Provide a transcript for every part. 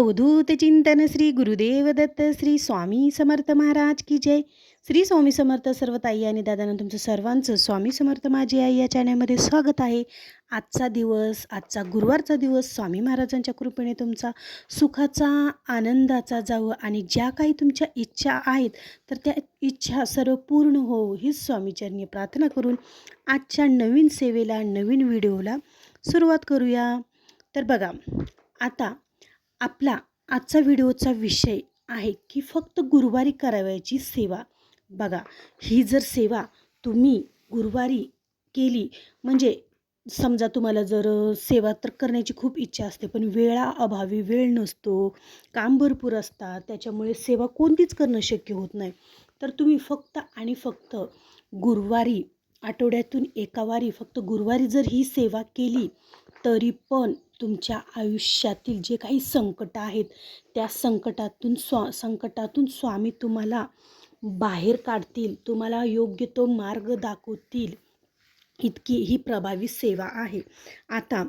अवधूत चिंतन श्री गुरुदेव दत्त श्री स्वामी समर्थ महाराज की जय. श्री स्वामी समर्थ सर्व ताई आणि दादांना तुमचं सर्वांचं स्वामी समर्थ माझी आई या चॅनलमध्ये स्वागत आहे. आजचा दिवस आजचा गुरुवारचा दिवस स्वामी महाराजांच्या कृपेने तुमचा सुखाचा आनंदाचा जावं आणि ज्या काही तुमच्या इच्छा आहेत तर त्या इच्छा सर्व पूर्ण हो हीच स्वामीचरणी प्रार्थना करून आजच्या नवीन सेवेला नवीन व्हिडिओला सुरुवात करूया. तर बघा आता आपला आजचा व्हिडिओचा विषय आहे की फक्त गुरुवारी करावयाची सेवा. बघा ही जर सेवा तुम्ही गुरुवारी केली म्हणजे समजा तुम्हाला जर सेवा तर करण्याची खूप इच्छा असते पण वेळाअभावी वेळ नसतो काम भरपूर असतात त्याच्यामुळे सेवा कोणतीच करणं शक्य होत नाही. तर तुम्ही फक्त आणि फक्त गुरुवारी आठवड्यातून एका वारी फक्त गुरुवारी जर ही सेवा केली तरी पण तुमच्या आयुष्यातील जे काही संकट आहेत त्या संकटातून स्वा संकटातून स्वामी तुम्हाला बाहेर काढतील तुम्हाला योग्य तो मार्ग दाखवतील इतकी ही प्रभावी सेवा आहे. आता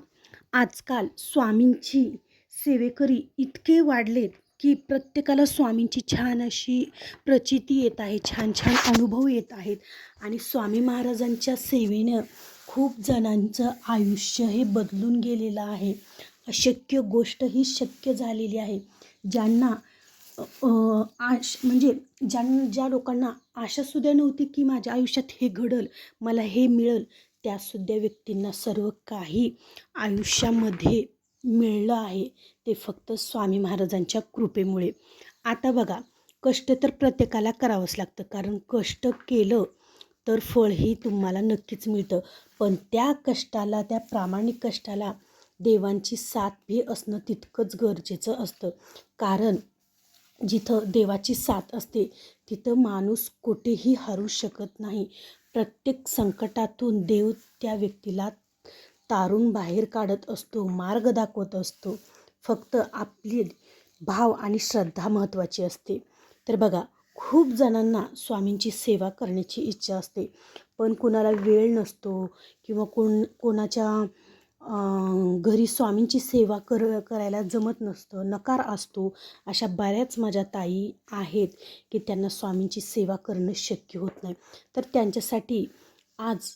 आजकाल स्वामींची सेवेकरी इतके वाढलेत की प्रत्येकाला स्वामींची छान अशी प्रचिती येत आहे छान छान अनुभव येत आहेत. आणि स्वामी महाराजांच्या सेवेनं खूप जणांचं आयुष्य हे बदलून गेलेलं आहे. अशक्य गोष्ट ही शक्य झालेली आहे. ज्यांना आश म्हणजे ज्यां ज्या लोकांना आशासुद्धा नव्हती की माझ्या आयुष्यात हे घडल मला हे मिळेल त्यासुद्धा व्यक्तींना सर्व काही आयुष्यामध्ये मिळलं आहे. ते फक्त स्वामी महाराजांच्या कृपेमुळे. आता बघा कष्ट तर प्रत्येकाला करावंच लागतं कारण कष्ट केलं तर फळही तुम्हाला नक्कीच मिळतं. पण त्या कष्टाला त्या प्रामाणिक कष्टाला देवांची साथ भी असणं तितकंच गरजेचं असतं. कारण जिथं देवाची साथ असते तिथं माणूस कुठेही हरू शकत नाही. प्रत्येक संकटातून देव त्या व्यक्तीला तारून बाहेर काढत असतो मार्ग दाखवत असतो. फक्त आपली भाव आणि श्रद्धा महत्त्वाची असते. तर बघा खूप जणांना स्वामींची सेवा करण्याची इच्छा असते. पण कोणाला वेळ नसतो किंवा कोण कोणाच्या घरी स्वामींची सेवा कर करायला जमत नसतं नकार असतो अशा बऱ्याच माझ्या ताई आहेत की त्यांना स्वामींची सेवा करणं शक्य होत नाही. तर त्यांच्यासाठी आज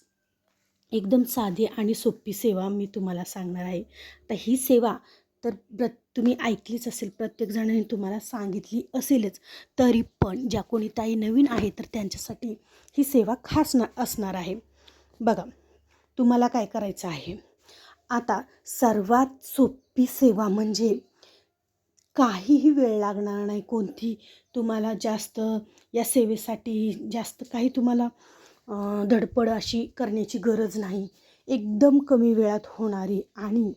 एकदम साधी आणि सोपी सेवा मी तुम्हाला सांगणार आहे. तर ही सेवा तर प्र तुम्ही ऐकलीच असेल प्रत्येकजणांनी तुम्हाला सांगितली असेलच. तरी पण ज्या कोणी ताई नवीन आहे तर त्यांच्यासाठी ही सेवा खास न असणार आहे. बघा तुम्हाला काय करायचं आहे? आता सर्वात सोपी सेवा म्हणजे काहीही वेळ लागणार नाही कोणती तुम्हाला जास्त या सेवेसाठी जास्त काही तुम्हाला धडपड अशी करण्याची गरज नाही. एकदम कमी वेळात होणारी आणि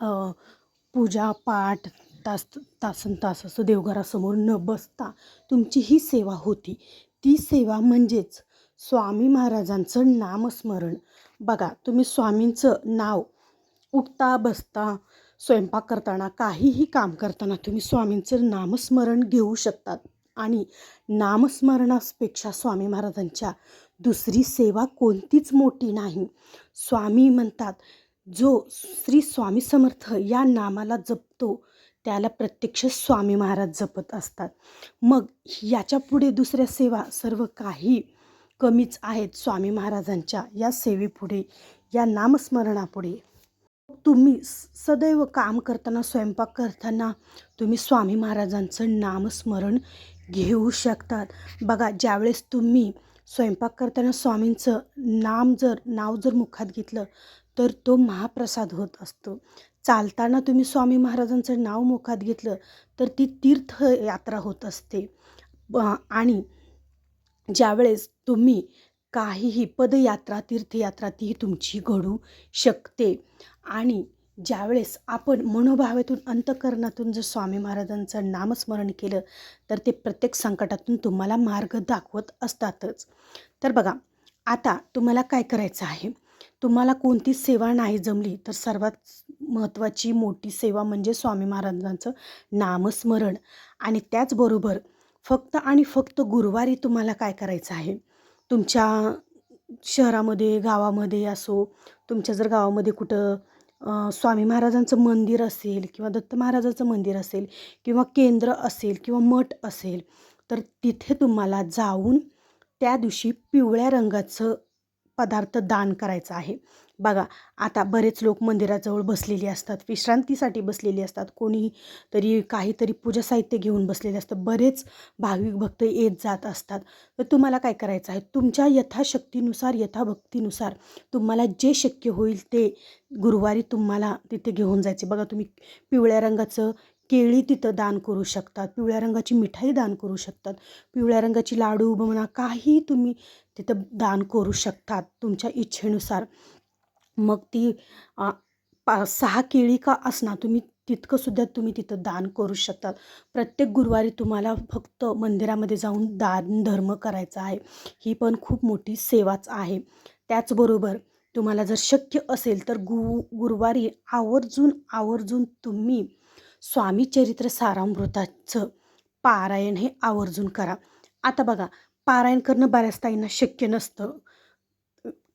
पूजा पाठ तास तासन तास असं देवघरासमोर न बसता तुमची ही सेवा होती. ती सेवा म्हणजेच स्वामी महाराजांचं नामस्मरण. बघा तुम्ही स्वामींचं नाव उठता बसता स्वयंपाक करताना काहीही काम करताना तुम्ही स्वामींचं नामस्मरण घेऊ शकतात. आणि नामस्मरणापेक्षा स्वामी महाराजांच्या दुसरी सेवा कोणतीच मोठी नाही. स्वामी म्हणतात जो श्री स्वामी समर्थ या नामाला जपतो त्याला प्रत्यक्ष स्वामी महाराज जपत असतात. मग याच्यापुढे दुसऱ्या सेवा सर्व काही कमीच आहेत स्वामी महाराजांच्या या सेवेपुढे या नामस्मरणापुढे. तुम्ही सदैव काम करताना स्वयंपाक करताना तुम्ही स्वामी महाराजांचं नामस्मरण घेऊ शकतात. बघा ज्यावेळेस तुम्ही स्वयंपाक करताना स्वामींचं नाम जर नाव जर मुखात घेतलं तर तो महाप्रसाद होत असतो. चालताना तुम्ही स्वामी महाराजांचं नाव मुखात घेतलं तर ती तीर्थयात्रा होत असते. आणि ज्यावेळेस तुम्ही काहीही पदयात्रा तीर्थयात्रा ती तुमची घडू शकते. आणि ज्यावेळेस आपण मनोभावेतून अंतकरणातून जर स्वामी महाराजांचं नामस्मरण केलं तर ते प्रत्येक संकटातून तुम्हाला मार्ग दाखवत असतातच. तर बघा आता तुम्हाला काय करायचं आहे? तुम्हाला कोणतीच सेवा नाही जमली तर सर्वात महत्त्वाची मोठी सेवा म्हणजे स्वामी महाराजांचं नामस्मरण. आणि त्याचबरोबर फक्त आणि फक्त गुरुवारी तुम्हाला काय करायचं आहे? तुमच्या शहरामध्ये गावामध्ये असो तुमच्या जर गावामध्ये कुठं स्वामी महाराजांचं मंदिर असेल किंवा दत्त महाराजाचं मंदिर असेल किंवा केंद्र असेल किंवा मठ असेल तर तिथे तुम्हाला जाऊन त्या दिवशी पिवळ्या रंगाचं पदार्थ दान करायचा आहे. बघा आता बरेच लोक मंदिराजवळ बसलेली असतात विश्रांतीसाठी बसलेली असतात कोणी तरी काहीतरी पूजा साहित्य घेऊन बसलेले असतात. बरेच भाविक भक्त येत जात असतात. तर तुम्हाला काय करायचं आहे? तुमच्या यथाशक्तीनुसार यथाभक्तीनुसार तुम्हाला जे शक्य होईल ते गुरुवारी तुम्हाला तिथे घेऊन जायचे. बघा तुम्ही पिवळ्या रंगाचं केळी तिथं दान करू शकतात पिवळ्या रंगाची मिठाई दान करू शकतात पिवळ्या रंगाची लाडू म्हणा काही तुम्ही तिथं दान करू शकतात तुमच्या इच्छेनुसार. मग ती पा सहा केळी का असणार तुम्ही तितकं सुद्धा तुम्ही तिथं दान करू शकतात. प्रत्येक गुरुवारी तुम्हाला फक्त मंदिरामध्ये जाऊन दान धर्म करायचा आहे. ही पण खूप मोठी सेवाच आहे. त्याचबरोबर तुम्हाला जर शक्य असेल तर गु गुरुवारी आवर्जून आवर्जून तुम्ही स्वामी चरित्र सारामृताचं पारायण हे आवर्जून करा. आता बघा पारायण करणं बऱ्याच ताईंना शक्य नसतं.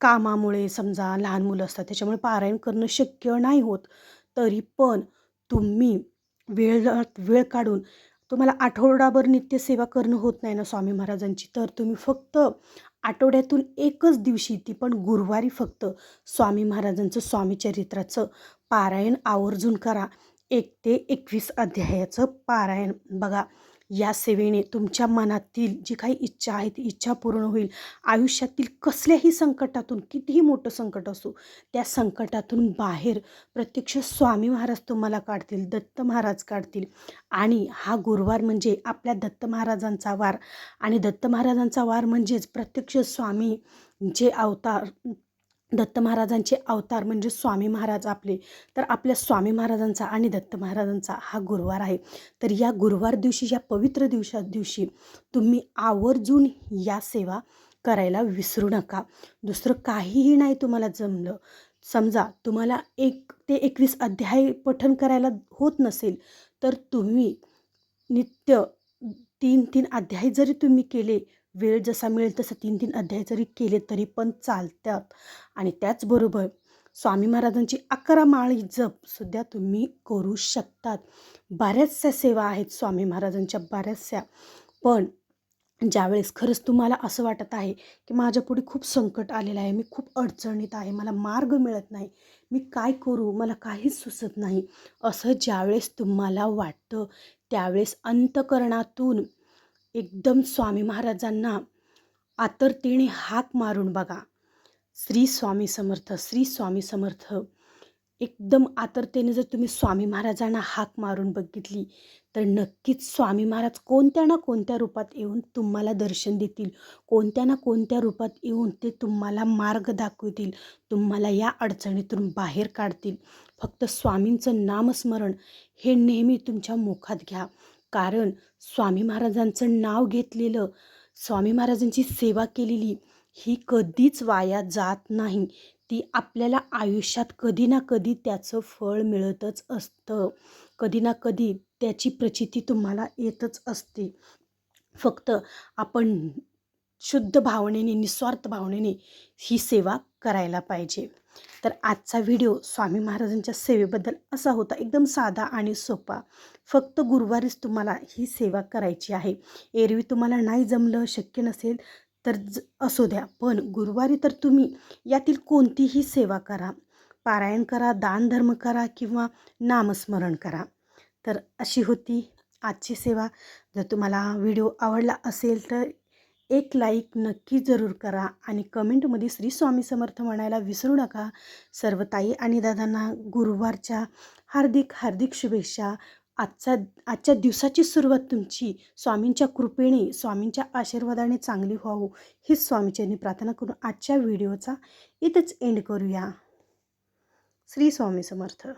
कामामुळे समजा लहान मुलं असतात त्याच्यामुळे पारायण करणं शक्य नाही होत. तरी पण तुम्ही वेळ वेळ काढून तुम्हाला आठवडाभर नित्यसेवा करणं होत नाही ना स्वामी महाराजांची. तर तुम्ही फक्त आठवड्यातून एकच दिवशी ती पण गुरुवारी फक्त स्वामी महाराजांचं स्वामी चरित्राचं पारायण आवर्जून करा. एक ते एकवीस अध्यायाचं पारायण. बघा या सेवेने तुमच्या मनातील जी काही इच्छा आहे ती इच्छा पूर्ण होईल. आयुष्यातील कसल्याही संकटातून कितीही मोठं संकट असो त्या संकटातून बाहेर प्रत्यक्ष स्वामी महाराज तुम्हाला काढतील दत्त महाराज काढतील. आणि हा गुरुवार म्हणजे आपल्या दत्त महाराजांचा वार. आणि दत्त महाराजांचा वार म्हणजेच प्रत्यक्ष स्वामी जे अवतार दत्त महाराजांचे अवतार म्हणजे स्वामी महाराज आपले. तर आपल्या स्वामी महाराजांचा आणि दत्त महाराजांचा हा गुरुवार आहे. तर या गुरुवार दिवशी या पवित्र दिवसा दिवशी तुम्ही आवर्जून या सेवा करायला विसरू नका. दुसरं काहीही नाही तुम्हाला जमलं. समजा तुम्हाला एक ते एकवीस अध्याय पठन करायला होत नसेल तर तुम्ही नित्य तीन तीन अध्याय जरी तुम्ही केले वेळ जसा मिळेल तसं तीन तीन अध्याय जरी केले तरी पण चालतात. आणि त्याचबरोबर स्वामी महाराजांची अकरा माळी जप सुद्धा तुम्ही करू शकतात. बऱ्याचशा सेवा आहेत स्वामी महाराजांच्या बऱ्याचशा. पण ज्यावेळेस खरंच तुम्हाला असं वाटत आहे की माझ्यापुढे खूप संकट आलेलं आहे मी खूप अडचणीत आहे मला मार्ग मिळत नाही मी काय करू मला काहीच सुचत नाही असं ज्यावेळेस तुम्हाला वाटतं त्यावेळेस अंतकरणातून एकदम स्वामी महाराजांना आतरतेने हाक मारून बघा. श्री स्वामी समर्थ श्री स्वामी समर्थ. एकदम आतरतेने जर तुम्ही स्वामी महाराजांना हाक मारून बघितली तर नक्कीच स्वामी महाराज कोणत्या ना कोणत्या रूपात येऊन तुम्हाला दर्शन देतील? कोणत्या ना कोणत्या रूपात येऊन ते तुम्हाला मार्ग दाखवतील? तुम्हाला या अडचणीतून बाहेर काढतील? फक्त स्वामींचं नामस्मरण हे नेहमी तुमच्या मुखात घ्या. कारण स्वामी महाराजांचं नाव घेतलेलं. स्वामी महाराजांची सेवा केलेली ही कधीच वाया जात नाही. ती आपल्याला आयुष्यात कधी ना कधी त्याचं फळ मिळतच असतं. कधी ना कधी त्याची प्रचिती तुम्हाला येतच असते. फक्त आपण शुद्ध भावनेने निस्वार्थ भावनेने ही सेवा करायला पाहिजे. तर आजचा व्हिडिओ स्वामी महाराजांच्या सेवेबद्दल असा होता एकदम साधा आणि सोपा. फक्त गुरुवारीच तुम्हाला ही सेवा करायची आहे. एरवी तुम्हाला नाही जमलं शक्य नसेल तर ज असू द्या. पण गुरुवारी तर तुम्ही यातील कोणतीही सेवा करा. पारायण करा दानधर्म करा किंवा नामस्मरण करा. तर अशी होती आजची सेवा. जर तुम्हाला व्हिडिओ आवडला असेल तर एक लाईक नक्की जरूर करा आणि कमेंटमध्ये श्री स्वामी समर्थ म्हणायला विसरू नका. सर्व ताई आणि दादांना गुरुवारच्या हार्दिक हार्दिक शुभेच्छा. आजचा आजच्या दिवसाची सुरुवात तुमची स्वामींच्या कृपेने स्वामींच्या आशीर्वादाने चांगली व्हावं हीच स्वामीचरणी प्रार्थना करून आजच्या व्हिडिओचा इथंच एंड करूया. श्री स्वामी समर्थ.